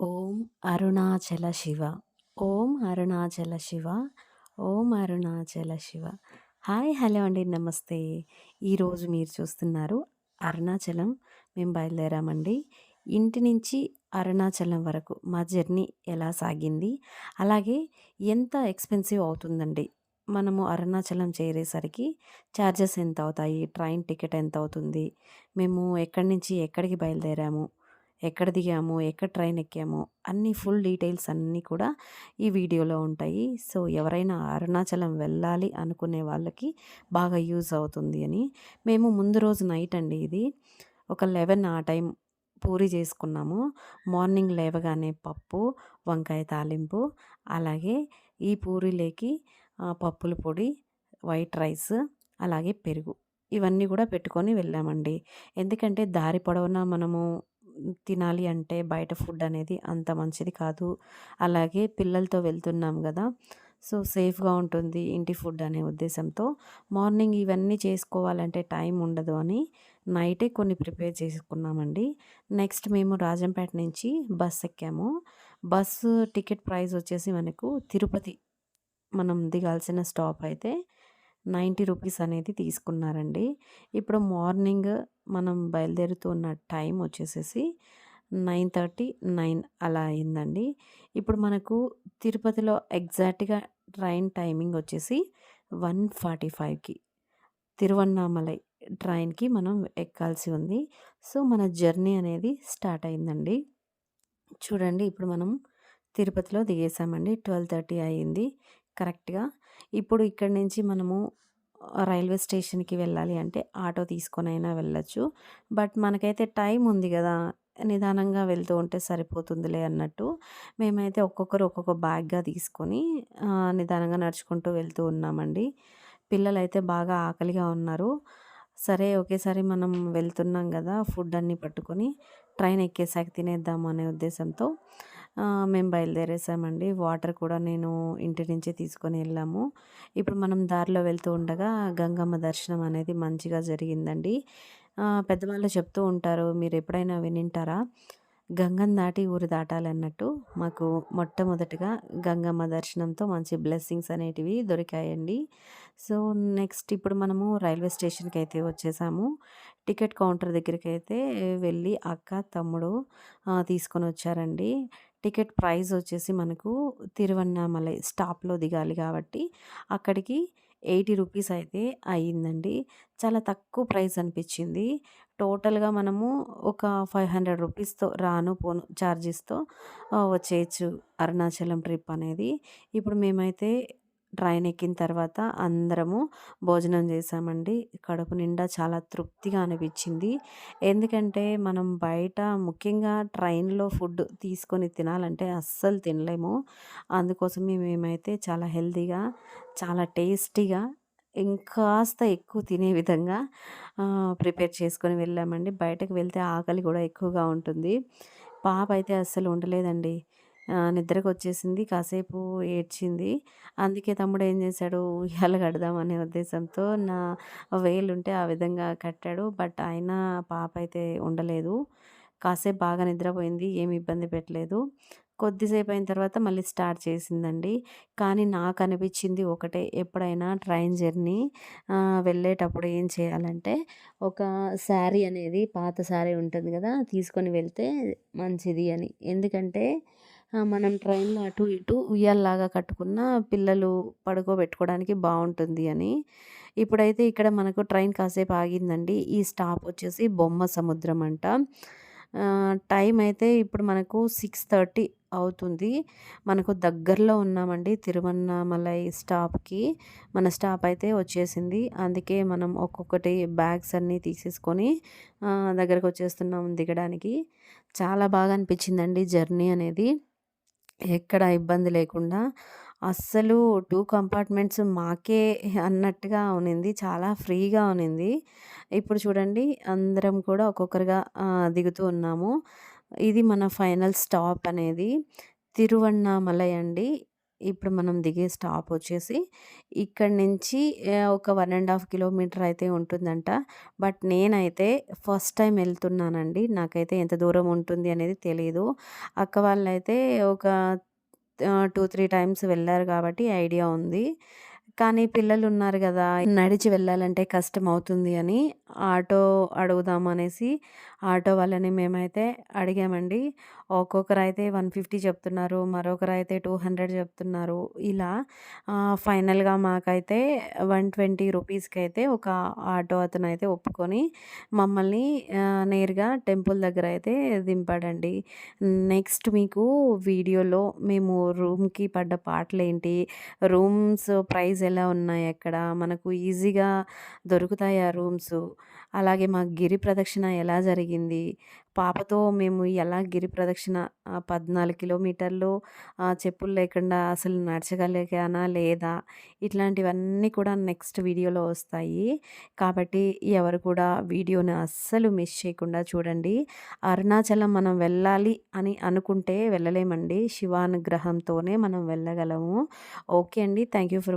ఓం అరుణాచల శివ. ఓం అరుణాచల శివ. ఓం Arunachala Shiva. Hi hello అండి నమస్తే. ఈరోజు మీరు చూస్తున్నారు అరుణాచలం. మేము బయలుదేరామండి. ఇంటి నుంచి అరుణాచలం వరకు మా జర్నీ ఎలా సాగింది? అలాగే ఎంత ఎక్స్పెన్సివ్ అవుతుందండి? మనము అరుణాచలం చేరేసరికి ఛార్జెస్ ఎంత అవుతాయి ట్రైన్ టికెట్ ఎంత అవుతుంది మేము ఎక్కడి నుంచి ఎక్కడికి బయలుదేరాము? ఎక్కడ దిగాము ఎక్కడ ట్రైన్ ఎక్కాము అన్ని ఫుల్ డీటెయిల్స్ అన్నీ కూడా ఈ వీడియోలో ఉంటాయి. సో ఎవరైనా అరుణాచలం వెళ్ళాలి అనుకునే వాళ్ళకి బాగా యూజ్ అవుతుంది అని. మేము ముందు రోజు నైట్ అండి ఇది. ఒక లెవెన్ ఆ టైం పూరి చేసుకున్నాము. మార్నింగ్ లేవగానే పప్పు వంకాయ తాలింపు అలాగే ఈ పూరీలేకి పప్పుల పొడి వైట్ రైస్ అలాగే పెరుగు ఇవన్నీ కూడా పెట్టుకొని వెళ్ళామండి. ఎందుకంటే దారి పొడవునా మనము తినాలి అంటే బయట ఫుడ్ అనేది అంత మంచిది కాదు. అలాగే పిల్లలతో వెళ్తున్నాం కదా సో సేఫ్గా ఉంటుంది ఇంటి ఫుడ్ అనే ఉద్దేశంతో. మార్నింగ్ ఇవన్నీ చేసుకోవాలంటే టైం ఉండదు అని నైటే కొన్ని ప్రిపేర్ చేసుకున్నామండి. నెక్స్ట్ మేము రాజంపేట నుంచి బస్ ఎక్కాము. బస్సు టికెట్ ప్రైస్ వచ్చేసి మనకు తిరుపతి మనం దిగాల్సిన స్టాప్ అయితే నైంటీ రూపీస్ అనేది తీసుకున్నారండి. ఇప్పుడు మార్నింగ్ మనం బయలుదేరుతున్న టైం వచ్చేసేసి నైన్ థర్టీ నైన్ అలా అయిందండి. ఇప్పుడు మనకు తిరుపతిలో ఎగ్జాక్ట్గా ట్రైన్ టైమింగ్ వచ్చేసి వన్ ఫార్టీ ఫైవ్కి తిరువన్నామలై ట్రైన్కి మనం ఎక్కాల్సి ఉంది. సో మన జర్నీ అనేది స్టార్ట్ అయిందండి. చూడండి ఇప్పుడు మనం తిరుపతిలో దిగేసామండి. ట్వెల్వ్ థర్టీ అయ్యింది కరెక్ట్గా. ఇప్పుడు ఇక్కడి నుంచి మనము రైల్వే స్టేషన్కి వెళ్ళాలి అంటే ఆటో తీసుకొని అయినా వెళ్ళచ్చు. బట్ మనకైతే టైం ఉంది కదా నిదానంగా వెళ్తూ ఉంటే సరిపోతుందిలే అన్నట్టు. మేమైతే ఒక్కొక్కరు ఒక్కొక్క బ్యాగ్గా తీసుకొని నిదానంగా నడుచుకుంటూ వెళ్తూ ఉన్నామండి. పిల్లలు అయితే బాగా ఆకలిగా ఉన్నారు. సరే ఒకేసారి మనం వెళ్తున్నాం కదా ఫుడ్ అన్నీ పట్టుకొని ట్రైన్ ఎక్కేసాక తినేద్దాము అనే ఉద్దేశంతో. మేము బయలుదేరేసామండి. వాటర్ కూడా నేను ఇంటి నుంచే తీసుకొని వెళ్ళాము. ఇప్పుడు మనం దారిలో వెళ్తూ ఉండగా గంగమ్మ దర్శనం అనేది మంచిగా జరిగిందండి. పెద్దవాళ్ళు చెప్తూ ఉంటారు మీరు ఎప్పుడైనా వినింటారా? గంగం దాటి ఊరు దాటాలన్నట్టు. మాకు మొట్టమొదటిగా గంగమ్మ దర్శనంతో మంచి బ్లెస్సింగ్స్ అనేటివి దొరికాయండి. సో నెక్స్ట్ ఇప్పుడు మనము రైల్వే స్టేషన్కి అయితే వచ్చేసాము. టికెట్ కౌంటర్ దగ్గరికి అయితే వెళ్ళి అక్క తమ్ముడు తీసుకొని వచ్చారండి. టికెట్ ప్రైస్ వచ్చేసి మనకు తిరువన్నామలై స్టాప్లో దిగాలి కాబట్టి అక్కడికి ఎయిటీ రూపీస్ అయితే అయ్యిందండి. చాలా తక్కువ ప్రైస్ అనిపించింది. టోటల్గా మనము ఒక ఫైవ్ హండ్రెడ్ రూపీస్తో రాను పోను ఛార్జెస్తో వచ్చేయచ్చు అరుణాచలం ట్రిప్ అనేది. ఇప్పుడు మేమైతే ట్రైన్ ఎక్కిన తర్వాత అందరము భోజనం చేసామండి కడుపు నిండా చాలా తృప్తిగా అనిపించింది. ఎందుకంటే మనం బయట ముఖ్యంగా ట్రైన్లో ఫుడ్ తీసుకొని తినాలంటే అస్సలు తినలేము. అందుకోసం మేమైతే చాలా హెల్తీగా చాలా టేస్టీగా ఇంకాస్త ఎక్కువ తినే విధంగా ప్రిపేర్ చేసుకొని వెళ్ళామండి. బయటకు వెళ్తే ఆకలి కూడా ఎక్కువగా ఉంటుంది. పాప అయితే అస్సలు ఉండలేదండి. నిద్రకు వచ్చేసింది కాసేపు ఏడ్చింది. అందుకే తమ్ముడు ఏం చేశాడు ఉయ్యాల కడదాం అనే ఉద్దేశంతో నా వేలుంటే ఆ విధంగా కట్టాడు. బట్ అయినా పాప అయితే ఉండలేదు. కాసేపు బాగా నిద్రపోయింది ఏమి ఇబ్బంది పెట్టలేదు. కొద్దిసేపు అయిన తర్వాత మళ్ళీ స్టార్ట్ చేసిందండి. కానీ నాకు అనిపించింది ఒకటే ఎప్పుడైనా ట్రైన్ జర్నీ వెళ్ళేటప్పుడు ఏం చేయాలంటే ఒక శారీ అనేది పాత శారీ ఉంటుంది కదా తీసుకొని వెళ్తే మంచిది అని. ఎందుకంటే మనం ట్రైన్లో అటు ఇటు ఉయ్యాలలాగా కట్టుకున్న పిల్లలు పడుకోబెట్టుకోవడానికి బాగుంటుంది అని. ఇప్పుడైతే ఇక్కడ మనకు ట్రైన్ కాసేపు ఆగిందండి. ఈ స్టాప్ వచ్చేసి బొమ్మ సముద్రం అంట. టైం అయితే ఇప్పుడు మనకు సిక్స్ థర్టీ అవుతుంది. మనకు దగ్గరలో ఉన్నామండి తిరువన్నామలై స్టాప్కి. మన స్టాప్ అయితే వచ్చేసింది. అందుకే మనం ఒక్కొక్కటి బ్యాగ్స్ అన్నీ తీసేసుకొని దగ్గరకు వచ్చేస్తున్నాం దిగడానికి. చాలా బాగా అనిపించిందండి జర్నీ అనేది. ఎక్కడ ఇబ్బంది లేకుండా అస్సలు టూ కంపార్ట్మెంట్స్ మాకే అన్నట్టుగా ఉన్నింది. చాలా ఫ్రీగా ఉన్నింది. ఇప్పుడు చూడండి అందరం కూడా ఒక్కొక్కరుగా దిగుతూ ఉన్నాము. ఇది మన ఫైనల్ స్టాప్ అనేది. తిరువన్నామలై అండి. ఇప్పుడు మనం దిగే స్టాప్ వచ్చేసి ఇక్కడ నుంచి ఒక వన్ అండ్ హాఫ్ కిలోమీటర్ అయితే ఉంటుందంట. బట్ నేనైతే ఫస్ట్ టైం వెళ్తున్నానండి. నాకైతే ఎంత దూరం ఉంటుంది అనేది తెలీదు. అక్క వాళ్ళైతే ఒక టూ త్రీ టైమ్స్ వెళ్ళారు కాబట్టి ఐడియా ఉంది. కానీ పిల్లలు ఉన్నారు కదా నడిచి వెళ్ళాలంటే కష్టం అవుతుంది అని ఆటో అడుగుదాం అనేసి ఆటో వాళ్ళని మేమైతే అడిగామండి. ఒక్కొక్కరు అయితే వన్ ఫిఫ్టీ చెప్తున్నారు. మరొకరు అయితే టూ హండ్రెడ్ చెప్తున్నారు. ఇలా ఫైనల్‌గా మాకైతే వన్ ట్వంటీ రూపీస్కి అయితే ఒక ఆటో అతను అయితే ఒప్పుకొని మమ్మల్ని నేరుగా టెంపుల్ దగ్గర అయితే దింపాడండి. నెక్స్ట్ మీకు వీడియోలో మేము రూమ్‌కి పడ్డ పాటలు ఏంటి రూమ్స్ ప్రైస్ ఎలా ఉన్నాయి అక్కడ, మనకు ఈజీగా దొరుకుతాయి ఆ రూమ్స్ అలాగే మా గిరి ప్రదక్షిణ ఎలా జరిగింది, పాపతో మేము ఎలా గిరి ప్రదక్షిణ పద్నాలుగు కిలోమీటర్లు చెప్పులు లేకుండా అసలు నడచగలిగానా లేదా, ఇట్లాంటివన్నీ కూడా నెక్స్ట్ వీడియోలో వస్తాయి. కాబట్టి ఎవరు కూడా వీడియోని అస్సలు మిస్ చేయకుండా చూడండి. అరుణాచలం మనం వెళ్ళాలి అని అనుకుంటే వెళ్ళలేమండి. శివానుగ్రహంతోనే మనం వెళ్ళగలము. ఓకే అండి. Thank you for